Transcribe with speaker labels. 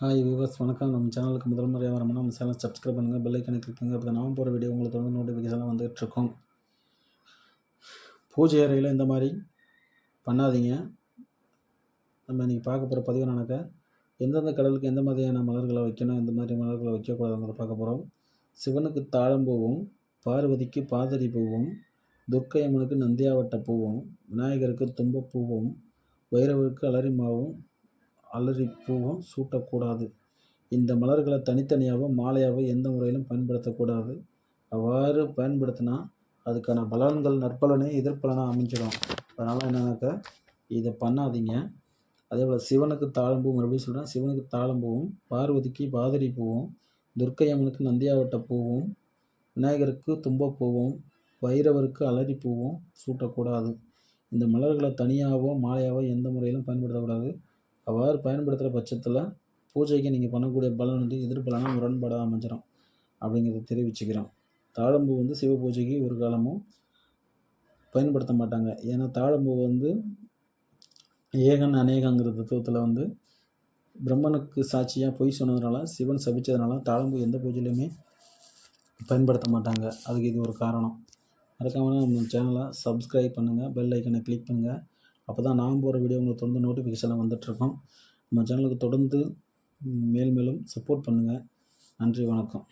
Speaker 1: Hi viewers வணக்கம். நம்ம சேனலுக்கு முதல் முறையாக வரணும்னா நம்ம சேனல் சப்ஸ்கிரைப் பண்ணுங்கள் பெல் ஐக்கனை கிளிக் பண்ணுங்கள் அப்போ நான் போகிற வீடியோ உங்களுக்கு வந்து வீட்டில் வந்துகிட்டுருக்கோம் பூஜை அறையில் இந்த மாதிரி பண்ணாதீங்க. நம்ம இன்றைக்கி பார்க்க போகிற பதிவு நடக்க எந்தெந்த கடலுக்கு எந்த மாதிரியான மலர்களை வைக்கணும் எந்த மாதிரி மலர்களை வைக்கக்கூடாதுங்கிறத பார்க்க போகிறோம் சிவனுக்கு தாழம்பூவும் பார்வதிக்கு பாதரி பூவும் துர்க்கை அம்மனுக்கு நந்தியாவட்ட பூவும் விநாயகருக்கு தும்பப்பூவும் வைரவருக்கு அலரிமாவும் மாவும் அலரி பூவும் சூட்டக்கூடாது. இந்த மலர்களை தனித்தனியாகவோ மாலையாகவோ எந்த முறையிலும் பயன்படுத்தக்கூடாது. அவ்வாறு பயன்படுத்தினா அதுக்கான பலன்கள் நற்பலனே எதிர்பலனாக அமைஞ்சிடும். அதனால் என்னன்னாக்கா இதை பண்ணாதீங்க. அதே போல் சிவனுக்கு தாழம்பூ மறுபடியும் சொல்கிறேன் சிவனுக்கு தாழம்பூவும் பார்வதிக்கு பாதிரி பூவும் துர்க்கை அம்மனுக்கு நந்தியாவட்ட பூவும் விநாயகருக்கு தும்பப்பூவும் வைரவருக்கு அலரி பூவும் சூட்டக்கூடாது. இந்த மலர்களை தனியாகவோ மாலையாகவோ எந்த முறையிலும் பயன்படுத்தக்கூடாது. அவ்வாறு பயன்படுத்துகிற பட்சத்தில் பூஜைக்கு நீங்கள் பண்ணக்கூடிய பலன் வந்து எதிர்பலனாக முரண்பாடாக அமைஞ்சிடும் அப்படிங்கிறத தெரிவிச்சுக்கிறோம். தாழம்பூ வந்து சிவ பூஜைக்கு ஒரு காலமும் பயன்படுத்த மாட்டாங்க. ஏன்னா தாழம்பூ வந்து ஏகன் அநேகங்கிற தத்துவத்தில் வந்து பிரம்மனுக்கு சாட்சியாக பொய் சொன்னதுனால சிவன் சபித்ததுனால தாழம்பூ எந்த பூஜையிலையுமே பயன்படுத்த மாட்டாங்க. அதுக்கு இது ஒரு காரணம். மறக்காமல் நம்ம சேனலை சப்ஸ்கிரைப் பண்ணுங்கள் பெல் ஐக்கனை கிளிக் பண்ணுங்கள் அப்போ தான் நான் போகிற வீடியோ உங்களுக்கு தொடர்ந்து நோட்டிஃபிகேஷன் வந்துட்டுருக்கோம். நம்ம சேனலுக்கு தொடர்ந்து மேல் மேலும் சப்போர்ட் பண்ணுங்கள் நன்றி வணக்கம்.